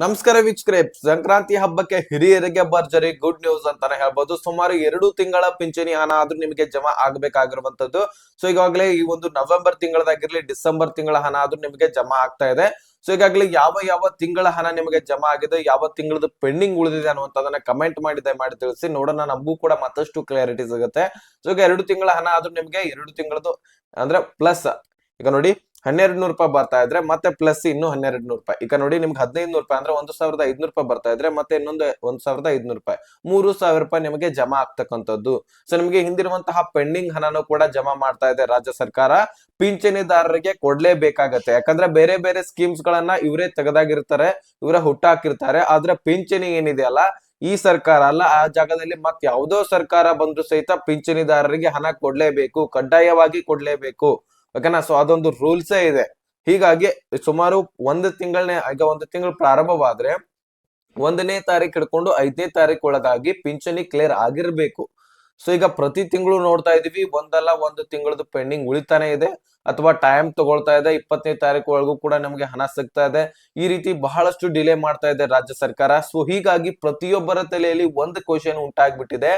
ನಮಸ್ಕಾರ ವೀಕ್ಷಕರೇ, ಸಂಕ್ರಾಂತಿ ಹಬ್ಬಕ್ಕೆ ಹಿರಿಯರಿಗೆ ಭರ್ಜರಿ ಗುಡ್ ನ್ಯೂಸ್ ಅಂತಾನೆ ಹೇಳ್ಬೋದು. ಸುಮಾರು ಎರಡು ತಿಂಗಳ ಪಿಂಚಣಿ ಹಣ ಆದ್ರೂ ನಿಮಗೆ ಜಮಾ ಆಗ್ಬೇಕಾಗಿರುವಂತದ್ದು ಸೊ ಈಗಾಗಲೇ ಈ ಒಂದು ನವೆಂಬರ್ ತಿಂಗಳದಾಗಿರ್ಲಿ ಡಿಸೆಂಬರ್ ತಿಂಗಳ ಹಣ ಆದ್ರೂ ನಿಮಗೆ ಜಮಾ ಆಗ್ತಾ ಇದೆ. ಸೊ ಈಗಾಗಲೇ ಯಾವ ಯಾವ ತಿಂಗಳ ಹಣ ನಿಮಗೆ ಜಮಾ ಆಗಿದೆ, ಯಾವ ತಿಂಗಳದ ಪೆಂಡಿಂಗ್ ಉಳಿದಿದೆ ಅನ್ನುವಂಥದ್ದನ್ನ ಕಮೆಂಟ್ ಮಾಡಿದೆ ಮಾಡಿ ತಿಳಿಸಿ. ನೋಡೋಣ, ನಮಗೂ ಕೂಡ ಮತ್ತಷ್ಟು ಕ್ಲಾರಿಟಿ ಸಿಗುತ್ತೆ. ಸೊ ಈಗ ಎರಡು ತಿಂಗಳ ಹಣ ಆದ್ರೂ ನಿಮಗೆ ಎರಡು ತಿಂಗಳದು ಅಂದ್ರೆ ಪ್ಲಸ್ ಈಗ ನೋಡಿ ಹನ್ನೆರಡು ನೂರು ರೂಪಾಯಿ ಬರ್ತಾ ಇದ್ರೆ ಮತ್ತೆ ಪ್ಲಸ್ ಇನ್ನು ಹನ್ನೆರಡು ನೂರು ರೂಪಾಯಿ. ಈಗ ನೋಡಿ ನಿಮ್ಗೆ ಹದಿನೈದು ನೂರು ರೂಪಾಯಿ ಅಂದ್ರೆ ಒಂದು ಸಾವಿರದ ಐದ್ನೂರು ರೂಪಾಯಿ ಬರ್ತಾ ಇದ್ರೆ ಮತ್ತೆ ಇನ್ನೊಂದು ಒಂದ್ ಸಾವಿರದ ಐದ್ನೂರು ರೂಪಾಯಿ. ಮೂರು ಸಾವಿರ ರೂಪಾಯಿ ನಿಮಗೆ ಜಮಾ ಆಗ್ತಕ್ಕಂಥದ್ದು. ಸೊ ನಿಮಗೆ ಹಿಂದಿರುವಂತಹ ಪೆಂಡಿಂಗ್ ಹಣನೂ ಕೂಡ ಜಮಾ ಮಾಡ್ತಾ ಇದೆ ರಾಜ್ಯ ಸರ್ಕಾರ. ಪಿಂಚಣಿದಾರರಿಗೆ ಕೊಡ್ಲೇಬೇಕಾಗತ್ತೆ ಯಾಕಂದ್ರೆ ಬೇರೆ ಬೇರೆ ಸ್ಕೀಮ್ಸ್ ಗಳನ್ನ ಇವರೇ ತೆಗೆದಾಗಿರ್ತಾರೆ, ಇವರೇ ಹುಟ್ಟಾಕಿರ್ತಾರೆ. ಆದ್ರೆ ಪಿಂಚಣಿ ಏನಿದೆಯಲ್ಲ, ಈ ಸರ್ಕಾರ ಅಲ್ಲ. ಆ ಜಾಗದಲ್ಲಿ ಮತ್ ಯಾವುದೋ ಸರ್ಕಾರ ಬಂದ್ರು ಸಹಿತ ಪಿಂಚಣಿದಾರರಿಗೆ ಹಣ ಕೊಡ್ಲೇಬೇಕು, ಕಡ್ಡಾಯವಾಗಿ ಕೊಡ್ಲೇಬೇಕು. ಓಕೆನಾ ಸೊ ಅದೊಂದು ರೂಲ್ಸೇ ಇದೆ. ಹೀಗಾಗಿ ಸುಮಾರು ಒಂದು ತಿಂಗಳನೇ, ಈಗ ಒಂದು ತಿಂಗಳು ಪ್ರಾರಂಭವಾದ್ರೆ ಒಂದನೇ ತಾರೀಕು ಹಿಡ್ಕೊಂಡು ಐದನೇ ತಾರೀಕು ಒಳಗಾಗಿ ಪಿಂಚಣಿ ಕ್ಲಿಯರ್ ಆಗಿರ್ಬೇಕು. ಸೊ ಈಗ ಪ್ರತಿ ತಿಂಗಳು ನೋಡ್ತಾ ಇದೀವಿ, ಒಂದಲ್ಲ ಒಂದು ತಿಂಗಳದ್ದು ಪೆಂಡಿಂಗ್ ಉಳಿತಾನೆ ಇದೆ ಅಥವಾ ಟೈಮ್ ತಗೊಳ್ತಾ ಇದೆ, ಇಪ್ಪತ್ತನೇ ತಾರೀಕು ಒಳಗೂ ಕೂಡ ನಮಗೆ ಹಣ ಸಿಗ್ತಾ ಇದೆ. ಈ ರೀತಿ ಬಹಳಷ್ಟು ಡಿಲೇ ಮಾಡ್ತಾ ಇದೆ ರಾಜ್ಯ ಸರ್ಕಾರ. ಸೊ ಹೀಗಾಗಿ ಪ್ರತಿಯೊಬ್ಬರ ತಲೆಯಲ್ಲಿ ಒಂದು ಕ್ವಶನ್ ಉಂಟಾಗ್ಬಿಟ್ಟಿದೆ,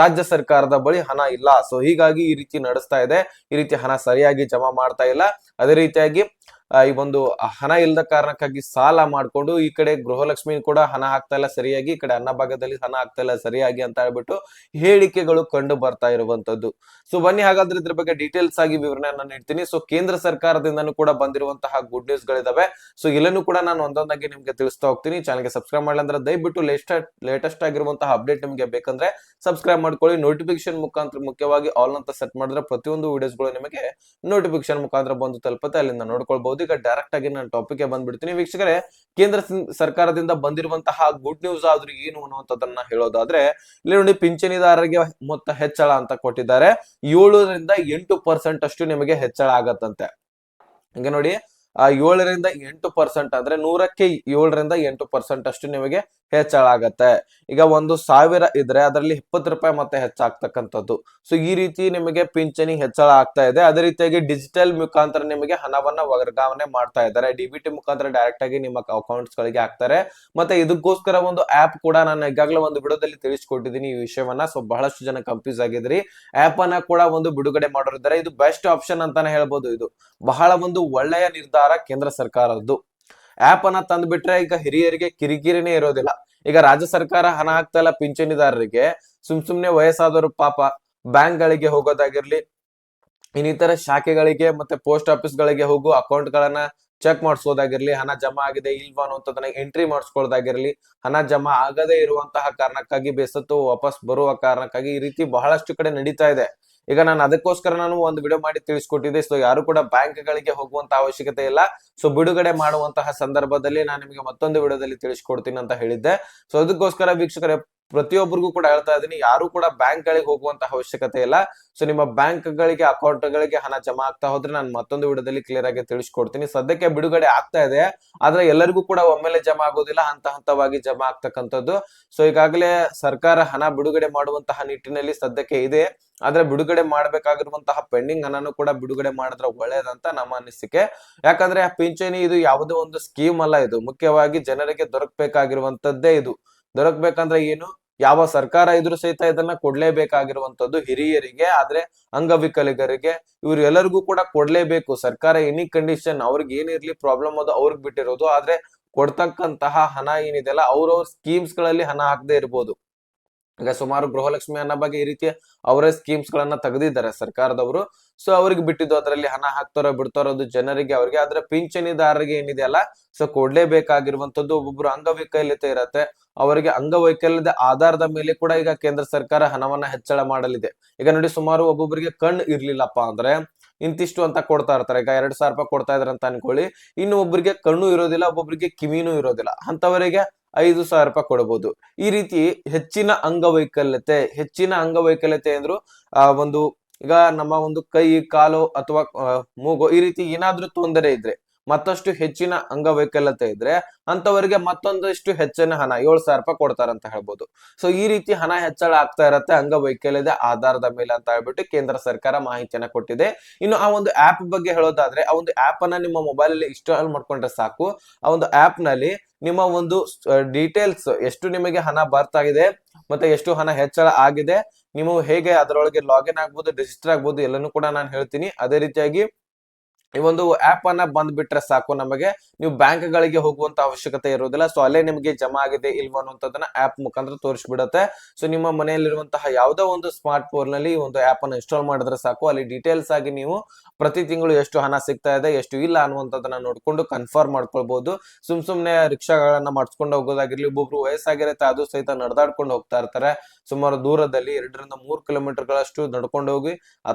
ರಾಜ್ಯ ಸರ್ಕಾರದ ಬಳಿ ಹಣ ಇಲ್ಲ. ಸೊ ಹೀಗಾಗಿ ಈ ರೀತಿ ನಡೆಸ್ತಾ ಇದೆ. ಈ ರೀತಿ ಹಣ ಸರಿಯಾಗಿ ಜಮಾ ಮಾಡ್ತಾ ಇಲ್ಲ. ಅದೇ ರೀತಿಯಾಗಿ ಈ ಒಂದು ಹಣ ಇಲ್ಲದ ಕಾರಣಕ್ಕಾಗಿ ಸಾಲ ಮಾಡ್ಕೊಂಡು ಈ ಕಡೆ ಗೃಹಲಕ್ಷ್ಮಿ ಕೂಡ ಹಣ ಹಾಕ್ತಾ ಇಲ್ಲ ಸರಿಯಾಗಿ, ಈ ಕಡೆ ಅನ್ನಭಾಗದಲ್ಲಿ ಹಣ ಹಾಕ್ತಾ ಇಲ್ಲ ಸರಿಯಾಗಿ ಅಂತ ಹೇಳ್ಬಿಟ್ಟು ಹೇಳಿಕೆಗಳು ಕಂಡು ಬರ್ತಾ ಇರುವಂತದ್ದು ಸೊ ಬನ್ನಿ, ಹಾಗಾದ್ರೆ ಇದ್ರ ಬಗ್ಗೆ ಡೀಟೇಲ್ಸ್ ಆಗಿ ವಿವರಣೆಯನ್ನ ನೀಡ್ತೀನಿ. ಸೊ ಕೇಂದ್ರ ಸರ್ಕಾರದಿಂದನೂ ಕೂಡ ಬಂದಿರುವಂತಹ ಗುಡ್ ನ್ಯೂಸ್ ಗಳಿದಾವೆ. ಸೊ ಇಲ್ಲೂ ಕೂಡ ನಾನು ಒಂದೊಂದಾಗಿ ನಿಮ್ಗೆ ತಿಳಿಸ್ತಾ ಹೋಗ್ತೀನಿ. ಚಾನಲ್ಗೆ ಸಬ್ಸ್ಕ್ರೈಬ್ ಮಾಡಲಿ ಅಂದ್ರೆ ದಯವಿಟ್ಟು ಲೇಟೆಸ್ಟ್ ಲೇಟೆಸ್ಟ್ ಆಗಿರುವಂತಹ ಅಪ್ಡೇಟ್ ನಿಮಗೆ ಬೇಕಂದ್ರೆ ಸಬ್ಸ್ಕ್ರೈಬ್ ಮಾಡ್ಕೊಳ್ಳಿ. ನೋಟಿಫಿಕೇಶನ್ ಮುಖಾಂತರ ಮುಖ್ಯವಾಗಿ ಆಲ್ ಅಂತ ಸೆಟ್ ಮಾಡಿದ್ರೆ ಪ್ರತಿಯೊಂದು ವಿಡಿಯೋಸ್ಗಳು ನಿಮಗೆ ನೋಟಿಫಿಕೇಶನ್ ಮುಖಾಂತರ ಬಂದು ತಲುಪುತ್ತೆ. ಅಲ್ಲಿಂದ ನೋಡ್ಕೊಳ್ಬಹುದು. ಈಗ ಡೈರೆಕ್ಟ್ ಆಗಿ ನಾನು ಟಾಪಿಕ್ಗೆ ಬಂದ್ಬಿಡ್ತೀನಿ. ವೀಕ್ಷಕರೇ, ಕೇಂದ್ರ ಸರ್ಕಾರದಿಂದ ಬಂದಿರುವಂತಹ ಗುಡ್ ನ್ಯೂಸ್ ಆದ್ರೂ ಏನು ಅನ್ನುವಂಥದ್ದನ್ನ ಹೇಳೋದಾದ್ರೆ, ಇಲ್ಲಿ ನೋಡಿ ಪಿಂಚಣಿದಾರರಿಗೆ ಮೊತ್ತ ಹೆಚ್ಚಳ ಅಂತ ಕೊಟ್ಟಿದ್ದಾರೆ. ಏಳರಿಂದ ಎಂಟು ಪರ್ಸೆಂಟ್ ಅಷ್ಟು ನಿಮಗೆ ಹೆಚ್ಚಳ ಆಗತ್ತಂತೆ. ಹಂಗೆ ನೋಡಿ, ಆ ಏಳರಿಂದ ಎಂಟು ಪರ್ಸೆಂಟ್ ಅಂದ್ರೆ ನೂರಕ್ಕೆ ಏಳರಿಂದ ಎಂಟು ಪರ್ಸೆಂಟ್ ಅಷ್ಟು ನಿಮಗೆ ಹೆಚ್ಚಳ ಆಗತ್ತೆ ಈಗ ಒಂದು ಸಾವಿರ ಇದ್ರೆ ಅದರಲ್ಲಿ ಇಪ್ಪತ್ತು ರೂಪಾಯಿ ಮತ್ತೆ ಹೆಚ್ಚಾಗ್ತಕ್ಕಂಥದ್ದು. ಸೊ ಈ ರೀತಿ ನಿಮಗೆ ಪಿಂಚಣಿ ಹೆಚ್ಚಳ ಆಗ್ತಾ ಇದೆ. ಅದೇ ರೀತಿಯಾಗಿ ಡಿಜಿಟಲ್ ಮುಖಾಂತರ ನಿಮಗೆ ಹಣವನ್ನ ವರ್ಗಾವಣೆ ಮಾಡ್ತಾ ಇದ್ದಾರೆ. ಡಿಬಿಟಿ ಮುಖಾಂತರ ಡೈರೆಕ್ಟ್ ಆಗಿ ನಿಮ್ಮ ಅಕೌಂಟ್ಸ್ ಗಳಿಗೆ ಹಾಕ್ತಾರೆ. ಮತ್ತೆ ಇದಕ್ಕೋಸ್ಕರ ಒಂದು ಆಪ್ ಕೂಡ ನಾನು ಈಗಾಗಲೇ ಒಂದು ವಿಡಿಯೋದಲ್ಲಿ ತಿಳಿಸ್ಕೊಟ್ಟಿದ್ದೀನಿ ಈ ವಿಷಯವನ್ನ. ಸೊ ಬಹಳಷ್ಟು ಜನ ಕನ್ಫ್ಯೂಸ್ ಆಗಿದ್ರಿ ಆಪ್ ಅನ್ನ ಕೂಡ ಒಂದು ಬಿಡುಗಡೆ ಮಾಡಿದ್ದಾರೆ ಇದು ಬೆಸ್ಟ್ ಆಪ್ಷನ್ ಅಂತಾನೆ ಹೇಳ್ಬೋದು ಇದು. ಬಹಳ ಒಂದು ಒಳ್ಳೆಯ ನಿರ್ಧಾರ ಕೇಂದ್ರ ಸರ್ಕಾರದ್ದು. ಆಪ್ ಅನ್ನ ತಂದ್ಬಿಟ್ರೆ ಈಗ ಹಿರಿಯರಿಗೆ ಕಿರಿಕಿರಿನೇ ಇರೋದಿಲ್ಲ. ಈಗ ರಾಜ್ಯ ಸರ್ಕಾರ ಹಣ ಹಾಕ್ತಾ ಇಲ್ಲ ಪಿಂಚಣಿದಾರರಿಗೆ. ಸುಮ್ ಸುಮ್ನೆ ವಯಸ್ಸಾದವರು ಪಾಪ ಬ್ಯಾಂಕ್ ಗಳಿಗೆ ಹೋಗೋದಾಗಿರ್ಲಿ, ಇನ್ನಿತರ ಶಾಖೆಗಳಿಗೆ ಮತ್ತೆ ಪೋಸ್ಟ್ ಆಫೀಸ್ ಗಳಿಗೆ ಹೋಗು ಅಕೌಂಟ್ ಗಳನ್ನ ಚೆಕ್ ಮಾಡಿಸೋದಾಗಿರ್ಲಿ, ಹಣ ಜಮಾ ಆಗಿದೆ ಇಲ್ವಾ ಅನ್ನೋದನ್ನ ಎಂಟ್ರಿ ಮಾಡಿಸ್ಕೊಳ್ಳೋದಾಗಿರ್ಲಿ, ಹಣ ಜಮಾ ಆಗದೇ ಇರುವಂತಹ ಕಾರಣಕ್ಕಾಗಿ ಬೇಸತ್ತು ವಾಪಸ್ ಬರುವ ಕಾರಣಕ್ಕಾಗಿ ಈ ರೀತಿ ಬಹಳಷ್ಟು ಕಡೆ ನಡೀತಾ ಇದೆ. ಈಗ ನಾನು ಅದಕ್ಕೋಸ್ಕರ ನಾನು ಒಂದು ವಿಡಿಯೋ ಮಾಡಿ ತಿಳಿಸ್ಕೊಟ್ಟಿದ್ದೆ. ಸೊ ಯಾರು ಕೂಡ ಬ್ಯಾಂಕ್ ಗಳಿಗೆ ಹೋಗುವಂತ ಅವಶ್ಯಕತೆ ಇಲ್ಲ. ಸೊ ಬಿಡುಗಡೆ ಮಾಡುವಂತಹ ಸಂದರ್ಭದಲ್ಲಿ ನಾನು ನಿಮಗೆ ಮತ್ತೊಂದು ವಿಡಿಯೋದಲ್ಲಿ ತಿಳಿಸ್ಕೊಡ್ತೀನಿ ಅಂತ ಹೇಳಿದ್ದೆ. ಸೊ ಅದಕ್ಕೋಸ್ಕರ ವೀಕ್ಷಕರೇ ಪ್ರತಿಯೊಬ್ಬರಿಗೂ ಕೂಡ ಹೇಳ್ತಾ ಇದ್ದೀನಿ, ಯಾರು ಕೂಡ ಬ್ಯಾಂಕ್ ಗಳಿಗೆ ಹೋಗುವಂತ ಅವಶ್ಯಕತೆ ಇಲ್ಲ. ಸೊ ನಿಮ್ಮ ಬ್ಯಾಂಕ್ ಗಳಿಗೆ ಅಕೌಂಟ್ ಗಳಿಗೆ ಹಣ ಜಮಾ ಆಗ್ತಾ ಹೋದ್ರೆ ನಾನು ಮತ್ತೊಂದು ವಿಡಿಯೋದಲ್ಲಿ ಕ್ಲಿಯರ್ ಆಗಿ ತಿಳಿಸ್ಕೊಡ್ತೀನಿ. ಸದ್ಯಕ್ಕೆ ಬಿಡುಗಡೆ ಆಗ್ತಾ ಇದೆ, ಆದ್ರೆ ಎಲ್ಲರಿಗೂ ಕೂಡ ಒಮ್ಮೆಲೆ ಜಮಾ ಆಗೋದಿಲ್ಲ, ಹಂತ ಹಂತವಾಗಿ ಜಮಾ ಆಗ್ತಕ್ಕಂಥದ್ದು. ಸೊ ಈಗಾಗಲೇ ಸರ್ಕಾರ ಹಣ ಬಿಡುಗಡೆ ಮಾಡುವಂತಹ ನಿಟ್ಟಿನಲ್ಲಿ ಸದ್ಯಕ್ಕೆ ಇದೆ. ಆದ್ರೆ ಬಿಡುಗಡೆ ಮಾಡಬೇಕಾಗಿರುವಂತಹ ಪೆಂಡಿಂಗ್ ಹಣನು ಕೂಡ ಬಿಡುಗಡೆ ಮಾಡಿದ್ರೆ ಒಳ್ಳೇದಂತ ನಮ್ಮ ಅನಿಸಿಕೆ. ಯಾಕಂದ್ರೆ ಪಿಂಚಣಿ ಇದು ಯಾವುದೇ ಒಂದು ಸ್ಕೀಮ್ ಅಲ್ಲ ಇದು. ಮುಖ್ಯವಾಗಿ ಜನರಿಗೆ ದೊರಕಬೇಕಾಗಿರುವಂತದ್ದೇ ಇದು. ದೊರಕಬೇಕಂದ್ರೆ ಏನು? ಯಾವ ಸರ್ಕಾರ ಇದ್ರೂ ಸಹಿತ ಇದನ್ನ ಕೊಡ್ಲೇಬೇಕಾಗಿರುವಂತದ್ದು ಹಿರಿಯರಿಗೆ, ಆದ್ರೆ ಅಂಗವಿಕಲಿಗರಿಗೆ ಇವ್ರು ಎಲ್ಲರಿಗೂ ಕೂಡ ಕೊಡ್ಲೇಬೇಕು. ಸರ್ಕಾರ ಎನಿ ಕಂಡೀಷನ್ ಅವ್ರಿಗೆ ಏನಿರ್ಲಿ ಪ್ರಾಬ್ಲಮ್ ಅದು ಅವ್ರಿಗೆ ಬಿಟ್ಟಿರೋದು. ಆದ್ರೆ ಕೊಡ್ತಕ್ಕಂತಹ ಹಣ ಏನಿದೆಯಲ್ಲ ಅವ್ರವ್ರ ಸ್ಕೀಮ್ಸ್ಗಳಲ್ಲಿ ಹಣ ಹಾಕದೇ ಇರ್ಬೋದು. ಈಗ ಸುಮಾರು ಗೃಹಲಕ್ಷ್ಮಿ ಅನ್ನೋ ಬಗ್ಗೆ ಈ ರೀತಿ ಅವರೇ ಸ್ಕೀಮ್ಸ್ ಗಳನ್ನ ತೆಗೆದಿದ್ದಾರೆ ಸರ್ಕಾರದವರು. ಸೊ ಅವ್ರಿಗೆ ಬಿಟ್ಟಿದ್ದು ಅದರಲ್ಲಿ ಹಣ ಹಾಕ್ತಾರೋ ಬಿಡ್ತಾರೋ ಅದು ಜನರಿಗೆ, ಅವ್ರಿಗೆ ಆದ್ರೆ ಪಿಂಚಣಿದಾರರಿಗೆ ಏನಿದೆಯಲ್ಲ ಸೊ ಕೊಡ್ಲೇಬೇಕಾಗಿರುವಂತದ್ದು ಒಬ್ಬೊಬ್ರು ಅಂಗವೈಕಲ್ಯತೆ ಇರತ್ತೆ. ಅವರಿಗೆ ಅಂಗವೈಕಲ್ಯದ ಆಧಾರದ ಮೇಲೆ ಕೂಡ ಈಗ ಕೇಂದ್ರ ಸರ್ಕಾರ ಹಣವನ್ನ ಹೆಚ್ಚಳ ಮಾಡಲಿದೆ. ಈಗ ನೋಡಿ ಸುಮಾರು ಒಬ್ಬೊಬ್ಬರಿಗೆ ಕಣ್ಣು ಇರ್ಲಿಲ್ಲಪ್ಪ ಅಂದ್ರೆ ಇಂತಿಷ್ಟು ಅಂತ ಕೊಡ್ತಾ ಇರ್ತಾರೆ. ಈಗ ಎರಡ್ ಸಾವಿರ ರೂಪಾಯಿ ಕೊಡ್ತಾ ಇದಾರೆ ಅಂತ ಅನ್ಕೊಳ್ಳಿ. ಇನ್ನು ಒಬ್ಬರಿಗೆ ಕಣ್ಣು ಇರೋದಿಲ್ಲ ಒಬ್ಬೊಬ್ಬರಿಗೆ ಕಿವಿನೂ ಇರೋದಿಲ್ಲ. ಅಂತವರಿಗೆ ಐದು ಸಾವಿರ ರೂಪಾಯಿ ಕೊಡಬಹುದು ಈ ರೀತಿ ಹೆಚ್ಚಿನ ಅಂಗವೈಕಲ್ಯತೆ ಹೆಚ್ಚಿನ ಅಂಗವೈಕಲ್ಯತೆ ಅಂದ್ರು, ಆ, ಒಂದು, ಈಗ ನಮ್ಮ ಒಂದು ಕೈ, ಕಾಲು ಅಥವಾ ಮೂಗು ಈ ರೀತಿ ಏನಾದ್ರೂ ತೊಂದರೆ ಇದ್ರೆ, ಮತ್ತಷ್ಟು ಹೆಚ್ಚಿನ ಅಂಗವೈಕಲ್ಯತೆ ಇದ್ರೆ ಅಂತವರಿಗೆ ಮತ್ತೊಂದಷ್ಟು ಹೆಚ್ಚಿನ ಹಣ, ಏಳು ಸಾವಿರ ರೂಪಾಯಿ ಕೊಡ್ತಾರಂತ ಹೇಳ್ಬೋದು. ಸೊ ಈ ರೀತಿ ಹಣ ಹೆಚ್ಚಳ ಆಗ್ತಾ ಇರತ್ತೆ, ಅಂಗವೈಕಲ್ಯದ ಆಧಾರದ ಮೇಲೆ ಅಂತ ಹೇಳ್ಬಿಟ್ಟು ಕೇಂದ್ರ ಸರ್ಕಾರ ಮಾಹಿತಿಯನ್ನ ಕೊಟ್ಟಿದೆ. ಇನ್ನು ಆ ಒಂದು ಆಪ್ ಬಗ್ಗೆ ಹೇಳೋದಾದ್ರೆ, ಆ ಒಂದು ಆಪ್ ಅನ್ನ ನಿಮ್ಮ ಮೊಬೈಲ್ ಅಲ್ಲಿ ಇನ್ಸ್ಟಾಲ್ ಮಾಡ್ಕೊಂಡ್ರೆ ಸಾಕು. ಆ ಒಂದು ಆಪ್ನಲ್ಲಿ ನಿಮ್ಮ ಒಂದು ಡೀಟೇಲ್ಸ್ ಎಷ್ಟು ನಿಮಗೆ ಹಣ ಬರ್ತಾ ಇದೆ ಮತ್ತೆ ಎಷ್ಟು ಹಣ ಹೆಚ್ಚಳ ಆಗಿದೆ, ನೀವು ಹೇಗೆ ಅದರೊಳಗೆ ಲಾಗಿನ್ ಆಗ್ಬೋದು ರಿಜಿಸ್ಟರ್ ಆಗ್ಬೋದು ಎಲ್ಲನೂ ಕೂಡ ನಾನು ಹೇಳ್ತೀನಿ. ಅದೇ ರೀತಿಯಾಗಿ ಈ ಒಂದು ಆಪ್ ಅನ್ನ ಬಂದ್ಬಿಟ್ರೆ ಸಾಕು. ನಮಗೆ ನೀವು ಬ್ಯಾಂಕ್ ಗಳಿಗೆ ಹೋಗುವಂತ ಅವಶ್ಯಕತೆ ಇರೋದಿಲ್ಲ ಸೊ ಅಲ್ಲೇ ನಿಮಗೆ ಜಮಾ ಆಗಿದೆ ಇಲ್ವ ಅನ್ನುವಂಥದ್ದನ್ನ ಆಪ್ ಮುಖಾಂತರ ತೋರಿಸ್ಬಿಡುತ್ತೆ. ಸೊ ನಿಮ್ಮ ಮನೆಯಲ್ಲಿರುವಂತಹ ಯಾವುದೋ ಒಂದು ಸ್ಮಾರ್ಟ್ ಫೋನ್ನಲ್ಲಿ ಒಂದು ಆಪ್ ಅನ್ನು ಇನ್ಸ್ಟಾಲ್ ಮಾಡಿದ್ರೆ ಸಾಕು. ಅಲ್ಲಿ ಡೀಟೇಲ್ಸ್ ಆಗಿ ನೀವು ಪ್ರತಿ ತಿಂಗಳು ಎಷ್ಟು ಹಣ ಸಿಗ್ತಾ ಇದೆ, ಎಷ್ಟು ಇಲ್ಲ ಅನ್ನುವಂಥದ್ದನ್ನ ನೋಡ್ಕೊಂಡು ಕನ್ಫರ್ಮ್ ಮಾಡ್ಕೊಳ್ಬಹುದು ಸುಮ್ ಸುಮ್ನೆ ರಿಕ್ಷಾಗಳನ್ನ ಮಾಡಿಸ್ಕೊಂಡು ಹೋಗೋದಾಗಿರ್ಲಿ, ಒಬ್ಬೊಬ್ರು ವಯಸ್ಸಾಗಿರುತ್ತೆ, ಅದು ಸಹಿತ ನಡೆದಾಡ್ಕೊಂಡು ಹೋಗ್ತಾ ಇರ್ತಾರೆ. ಸುಮಾರು ದೂರದಲ್ಲಿ ಎರಡರಿಂದ ಮೂರು ಕಿಲೋಮೀಟರ್ ಗಳಷ್ಟು ನಡ್ಕೊಂಡು ಹೋಗಿ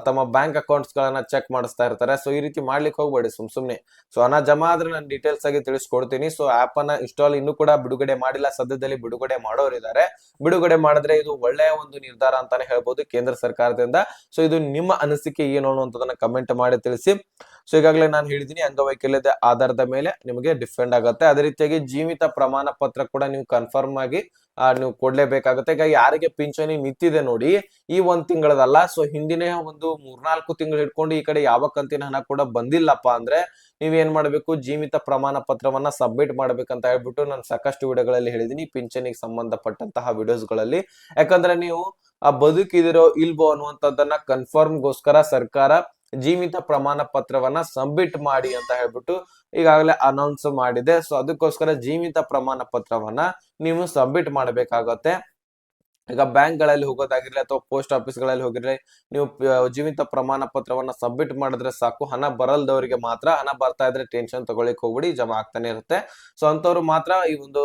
ತಮ್ಮ ಬ್ಯಾಂಕ್ ಅಕೌಂಟ್ಸ್ ಗಳನ್ನ ಚೆಕ್ ಮಾಡಿಸ್ತಾ ಇರ್ತಾರೆ. ಸೊ ಈ ರೀತಿ ಮಾಡ್ಲಿಕ್ಕೆ ಹೋಗ್ಬೇಡಿ ಸುಮ್ ಸುಮ್ನೆ. ಸೊ ಹಣ ಜಮಾ ಆದ್ರೆ ನಾನು ಡೀಟೇಲ್ಸ್ ಆಗಿ ತಿಳಿಸ್ಕೊಡ್ತೀನಿ. ಸೊ ಆಪ್ ಅನ್ನ ಇನ್ಸ್ಟಾಲ್ ಇನ್ನೂ ಕೂಡ ಬಿಡುಗಡೆ ಮಾಡಿಲ್ಲ. ಸದ್ಯದಲ್ಲಿ ಬಿಡುಗಡೆ ಮಾಡೋರಿದ್ದಾರೆ ಬಿಡುಗಡೆ ಮಾಡಿದ್ರೆ ಇದು ಒಳ್ಳೆಯ ಒಂದು ನಿರ್ಧಾರ ಅಂತಾನೆ ಹೇಳ್ಬೋದು ಕೇಂದ್ರ ಸರ್ಕಾರದಿಂದ. ಸೊ ಇದು ನಿಮ್ಮ ಅನಿಸಿಕೆ ಏನು ಅನ್ನುವಂಥದ್ದನ್ನ ಕಮೆಂಟ್ ಮಾಡಿ ತಿಳಿಸಿ. ಸೊ ಈಗಾಗಲೇ ನಾನು ಹೇಳಿದ್ದೀನಿ ಅಂಗವೈಕಲ್ಯದ ಆಧಾರದ ಮೇಲೆ ನಿಮಗೆ ಡಿಫೆಂಡ್ ಆಗುತ್ತೆ. ಅದೇ ರೀತಿಯಾಗಿ ಜೀವಿತ ಪ್ರಮಾಣ ಪತ್ರ ಕೂಡ ನೀವು ಕನ್ಫರ್ಮ್ ಆಗಿ ನೀವು ಕೊಡ್ಲೇಬೇಕಾಗುತ್ತೆ. ಈಗ ಯಾರಿಗೆ ಪಿಂಚಣಿ ನಿಂತಿದೆ ನೋಡಿ, ಈ ಒಂದ್ ತಿಂಗಳದಲ್ಲ ಸೊ ಹಿಂದಿನ ಒಂದು ಮೂರ್ನಾಲ್ಕು ತಿಂಗಳು ಹಿಡ್ಕೊಂಡು ಈ ಕಡೆ ಯಾವ ಕಂತಿನ ಹಣ ಕೂಡ ಬಂದಿಲ್ಲಪ್ಪ ಅಂದ್ರೆ ನೀವೇನ್ ಮಾಡ್ಬೇಕು? ಜೀವಿತ ಪ್ರಮಾಣ ಪತ್ರವನ್ನ ಸಬ್ಮಿಟ್ ಮಾಡ್ಬೇಕಂತ ಹೇಳ್ಬಿಟ್ಟು ನಾನು ಸಾಕಷ್ಟು ವಿಡಿಯೋಗಳಲ್ಲಿ ಹೇಳಿದೀನಿ ಪಿಂಚಣಿಗೆ ಸಂಬಂಧಪಟ್ಟಂತಹ ವಿಡಿಯೋಸ್ಗಳಲ್ಲಿ. ಯಾಕಂದ್ರೆ ನೀವು, ಆ, ಬದುಕಿದಿರೋ ಇಲ್ವೋ ಅನ್ನುವಂಥದ್ದನ್ನ ಕನ್ಫರ್ಮ್ಗೋಸ್ಕರ ಸರ್ಕಾರ ಜೀವಿತ ಪ್ರಮಾಣ ಪತ್ರವನ್ನ ಸಬ್ಮಿಟ್ ಮಾಡಿ ಅಂತ ಹೇಳ್ಬಿಟ್ಟು ಈಗಾಗಲೇ ಅನೌನ್ಸ್ ಮಾಡಿದೆ. ಸೊ ಅದಕ್ಕೋಸ್ಕರ ಜೀವಿತ ಪ್ರಮಾಣ ಪತ್ರವನ್ನ ನೀವು ಸಬ್ಮಿಟ್ ಮಾಡಬೇಕಾಗತ್ತೆ. ಈಗ ಬ್ಯಾಂಕ್ಗಳಲ್ಲಿ ಹೋಗೋದಾಗಿರ್ಲಿ ಅಥವಾ ಪೋಸ್ಟ್ ಆಫೀಸ್ಗಳಲ್ಲಿ ಹೋಗಿರ್ಲಿ, ನೀವು ಜೀವಿತ ಪ್ರಮಾಣ ಪತ್ರವನ್ನ ಸಬ್ಮಿಟ್ ಮಾಡಿದ್ರೆ ಸಾಕು. ಹಣ ಬರಲ್ದವರಿಗೆ ಮಾತ್ರ ಹಣ ಬರ್ತಾ ಇದ್ರೆ ಟೆನ್ಷನ್ ತಗೊಳ್ಳಿಕ್ ಹೋಗ್ಬಿಡಿ, ಜಮಾ ಆಗ್ತಾನೆ ಇರುತ್ತೆ. ಸೊ ಅಂತವ್ರು ಮಾತ್ರ ಈ ಒಂದು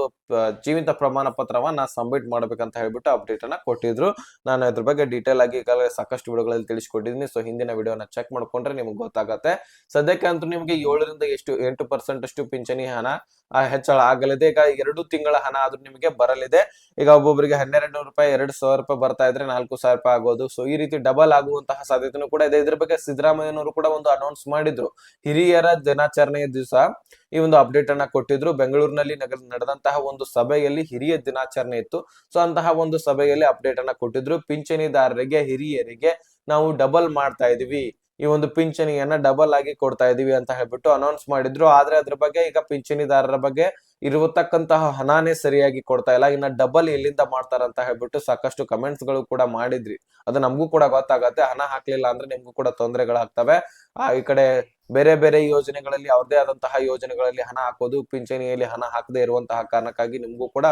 ಜೀವಿತ ಪ್ರಮಾಣ ಪತ್ರವನ್ನ ಸಬ್ಮಿಟ್ ಮಾಡ್ಬೇಕಂತ ಹೇಳ್ಬಿಟ್ಟು ಅಪ್ಡೇಟ್ ಅನ್ನ ಕೊಟ್ಟಿದ್ರು. ನಾನು ಇದ್ರ ಬಗ್ಗೆ ಡೀಟೇಲ್ ಆಗಿ ಈಗಾಗಲೇ ಸಾಕಷ್ಟು ವಿಡಿಯೋಗಳಲ್ಲಿ ತಿಳಿಸ್ಕೊಟ್ಟಿದ್ದೀನಿ. ಸೊ ಹಿಂದಿನ ವಿಡಿಯೋನ ಚೆಕ್ ಮಾಡ್ಕೊಂಡ್ರೆ ನಿಮ್ಗೆ ಗೊತ್ತಾಗತ್ತೆ. ಸದ್ಯಕ್ಕೆ ಅಂತೂ ನಿಮಗೆ ಏಳರಿಂದ ಎಷ್ಟು ಎಂಟು ಪರ್ಸೆಂಟ್ ಅಷ್ಟು ಪಿಂಚಣಿ ಹಣ ಹೆಚ್ಚಳ ಆಗಲಿದೆ. ಈಗ ಎರಡು ತಿಂಗಳ ಹಣ ಆದ್ರೂ ನಿಮಗೆ ಬರಲಿದೆ. ಈಗ ಒಬ್ಬೊಬ್ಬರಿಗೆ ಹನ್ನೆರಡು ನೂರು ರೂಪಾಯಿ, ಎರಡು ಸಾವಿರ ರೂಪಾಯಿ ಬರ್ತಾ ಇದ್ರೆ ನಾಲ್ಕು ಸಾವಿರ ರೂಪಾಯಿ ಆಗೋದು. ಸೊ ಈ ರೀತಿ ಡಬಲ್ ಆಗುವಂತಹ ಸಾಧ್ಯತೆನೂ ಕೂಡ ಇದೆ. ಇದ್ರ ಬಗ್ಗೆ ಸಿದ್ದರಾಮಯ್ಯನವರು ಕೂಡ ಒಂದು ಅನೌನ್ಸ್ ಮಾಡಿದ್ರು. ಹಿರಿಯರ ದಿನಾಚರಣೆಯ ದಿವಸ ಈ ಒಂದು ಅಪ್ಡೇಟ್ ಅನ್ನ ಕೊಟ್ಟಿದ್ರು. ಬೆಂಗಳೂರಿನಲ್ಲಿ ನಗರ ನಡೆದಂತಹ ಒಂದು ಸಭೆಯಲ್ಲಿ ಹಿರಿಯ ದಿನಾಚರಣೆ ಇತ್ತು. ಸೊ ಅಂತಹ ಒಂದು ಸಭೆಯಲ್ಲಿ ಅಪ್ಡೇಟ್ ಅನ್ನ ಕೊಟ್ಟಿದ್ರು. ಪಿಂಚಣಿದಾರರಿಗೆ, ಹಿರಿಯರಿಗೆ ನಾವು ಡಬಲ್ ಮಾಡ್ತಾ ಇದೀವಿ. ಈ ಒಂದು ಪಿಂಚಣಿಯನ್ನ ಡಬಲ್ ಆಗಿ ಕೊಡ್ತಾ ಇದೀವಿ ಅಂತ ಹೇಳ್ಬಿಟ್ಟು ಅನೌನ್ಸ್ ಮಾಡಿದ್ರು. ಆದ್ರೆ ಅದ್ರ ಬಗ್ಗೆ ಈಗ ಪಿಂಚಣಿದಾರರ ಬಗ್ಗೆ ಇರತಕ್ಕಂತಹ ಹಣನೇ ಸರಿಯಾಗಿ ಕೊಡ್ತಾ ಇಲ್ಲ. ಇನ್ನ ಡಬಲ್ ಎಲ್ಲಿಂದ ಮಾಡ್ತಾರಂತ ಹೇಳ್ಬಿಟ್ಟು ಸಾಕಷ್ಟು ಕಮೆಂಟ್ಸ್ಗಳು ಕೂಡ ಮಾಡಿದ್ರಿ. ಅದು ನಮಗೂ ಕೂಡ ಗೊತ್ತಾಗತ್ತೆ. ಹಣ ಹಾಕ್ಲಿಲ್ಲ ಅಂದ್ರೆ ನಿಮ್ಗೂ ಕೂಡ ತೊಂದರೆಗಳಾಗ್ತವೆ. ಆ, ಈ ಕಡೆ ಬೇರೆ ಬೇರೆ ಯೋಜನೆಗಳಲ್ಲಿ ಅವ್ರದೇ ಆದಂತಹ ಯೋಜನೆಗಳಲ್ಲಿ ಹಣ ಹಾಕೋದು, ಪಿಂಚಣಿಯಲ್ಲಿ ಹಣ ಹಾಕದೇ ಇರುವಂತಹ ಕಾರಣಕ್ಕಾಗಿ ನಿಮ್ಗೂ ಕೂಡ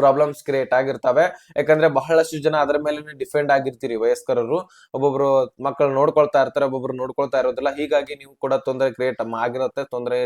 ಪ್ರಾಬ್ಲಮ್ಸ್ ಕ್ರಿಯೇಟ್ ಆಗಿರ್ತವೆ. ಯಾಕಂದ್ರೆ ಬಹಳಷ್ಟು ಜನ ಅದರ ಮೇಲೆ ಡಿಫೆಂಡ್ ಆಗಿರ್ತೀರಿ ವಯಸ್ಕರರು. ಒಬ್ಬೊಬ್ರು ಮಕ್ಕಳು ನೋಡ್ಕೊಳ್ತಾ ಇರ್ತಾರೆ, ಒಬ್ಬೊಬ್ರು ನೋಡ್ಕೊಳ್ತಾ ಇರೋದಿಲ್ಲ. ಹೀಗಾಗಿ ನೀವು ಕೂಡ ತೊಂದರೆ ಕ್ರಿಯೇಟ್ ಆಗಿರುತ್ತೆ, ತೊಂದರೆ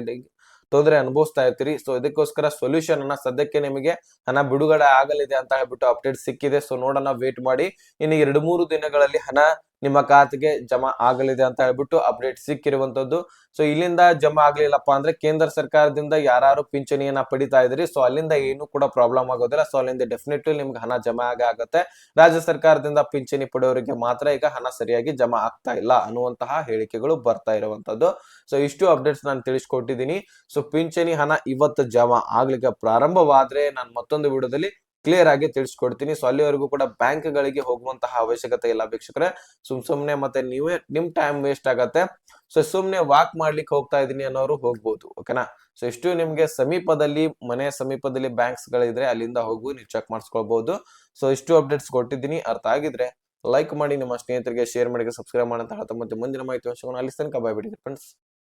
ತೊಂದರೆ ಅನುಭವಿಸ್ತಾ ಇರ್ತೀರಿ. ಸೊ ಇದಕ್ಕೋಸ್ಕರ ಸೊಲ್ಯೂಷನ್ ಅನ್ನ ಸದ್ಯಕ್ಕೆ ನಿಮಗೆ ಹಣ ಬಿಡುಗಡೆ ಆಗಲಿದೆ ಅಂತ ಹೇಳ್ಬಿಟ್ಟು ಅಪ್ಡೇಟ್ ಸಿಕ್ಕಿದೆ. ಸೊ ನೋಡೋಣ ವೇಟ್ ಮಾಡಿ. ಇನ್ನು ಎರಡು, ಮೂರು ದಿನಗಳಲ್ಲಿ ಹಣ ನಿಮ್ಮ ಖಾತೆಗೆ ಜಮಾ ಆಗಲಿದೆ ಅಂತ ಹೇಳ್ಬಿಟ್ಟು ಅಪ್ಡೇಟ್ ಸಿಕ್ಕಿರುವಂತದ್ದು. ಸೊ ಇಲ್ಲಿಂದ ಜಮಾ ಆಗ್ಲಿಲ್ಲಪ್ಪ ಅಂದ್ರೆ ಕೇಂದ್ರ ಸರ್ಕಾರದಿಂದ ಯಾರು ಪಿಂಚಣಿಯನ್ನ ಪಡಿತಾ ಇದ್ರಿ ಸೊ ಅಲ್ಲಿಂದ ಏನು ಕೂಡ ಪ್ರಾಬ್ಲಮ್ ಆಗೋದಿಲ್ಲ. ಸೊ ಅಲ್ಲಿಂದ ಡೆಫಿನೆಟ್ಲಿ ನಿಮ್ಗೆ ಹಣ ಜಮಾ ಆಗ ಆಗತ್ತೆ. ರಾಜ್ಯ ಸರ್ಕಾರದಿಂದ ಪಿಂಚಣಿ ಪಡೆಯೋರಿಗೆ ಮಾತ್ರ ಈಗ ಹಣ ಸರಿಯಾಗಿ ಜಮಾ ಆಗ್ತಾ ಇಲ್ಲ ಅನ್ನುವಂತಹ ಹೇಳಿಕೆಗಳು ಬರ್ತಾ ಇರುವಂತದ್ದು. ಸೊ ಇಷ್ಟು ಅಪ್ಡೇಟ್ಸ್ ನಾನು ತಿಳಿಸ್ಕೊಟ್ಟಿದ್ದೀನಿ. ಸೊ ಪಿಂಚಣಿ ಹಣ ಇವತ್ತು ಜಮಾ ಆಗ್ಲಿಕ್ಕೆ ಪ್ರಾರಂಭವಾದ್ರೆ ನಾನು ಮತ್ತೊಂದು ವಿಡಿಯೋದಲ್ಲಿ ಕ್ಲಿಯರ್ ಆಗಿ ತಿಳಿಸ್ಕೊಡ್ತೀನಿ. ಸೊ ಅಲ್ಲಿವರೆಗೂ ಕೂಡ ಬ್ಯಾಂಕ್ ಗಳಿಗೆ ಹೋಗುವಂತಹ ಅವಶ್ಯಕತೆ ಇಲ್ಲ ವೀಕ್ಷಕರೇ. ಸುಮ್ ಸುಮ್ನೆ ಮತ್ತೆ ನೀವೇ ನಿಮ್ ಟೈಮ್ ವೇಸ್ಟ್ ಆಗತ್ತೆ. ಸೊ ಸುಮ್ನೆ ವಾಕ್ ಮಾಡ್ಲಿಕ್ಕೆ ಹೋಗ್ತಾ ಇದೀನಿ ಅನ್ನೋರು ಹೋಗ್ಬೋದು ಓಕೆನಾ ಸೊ ಇಷ್ಟು ನಿಮ್ಗೆ ಸಮೀಪದಲ್ಲಿ, ಮನೆ ಸಮೀಪದಲ್ಲಿ ಬ್ಯಾಂಕ್ಸ್ ಗಳಿದ್ರೆ ಅಲ್ಲಿಂದ ಹೋಗು, ನೀವು ಚೆಕ್ ಮಾಡಿಸ್ಕೊಳ್ಬಹುದು ಸೊ ಇಷ್ಟು ಅಪ್ಡೇಟ್ಸ್ ಕೊಟ್ಟಿದ್ದೀನಿ. ಅರ್ಥ ಆಗಿದ್ರೆ ಲೈಕ್ ಮಾಡಿ, ನಿಮ್ಮ ಸ್ನೇಹಿತರಿಗೆ ಶೇರ್ ಮಾಡಿ ಸಬ್ಸ್ಕ್ರೈಬ್ ಮಾಡಂತ ಹೇಳ್ತಾ ಮತ್ತೆ ಮುಂದಿನ ಮಾಹಿತಿ ಅಲ್ಲಿ ತನಕ ಫ್ರೆಂಡ್ಸ್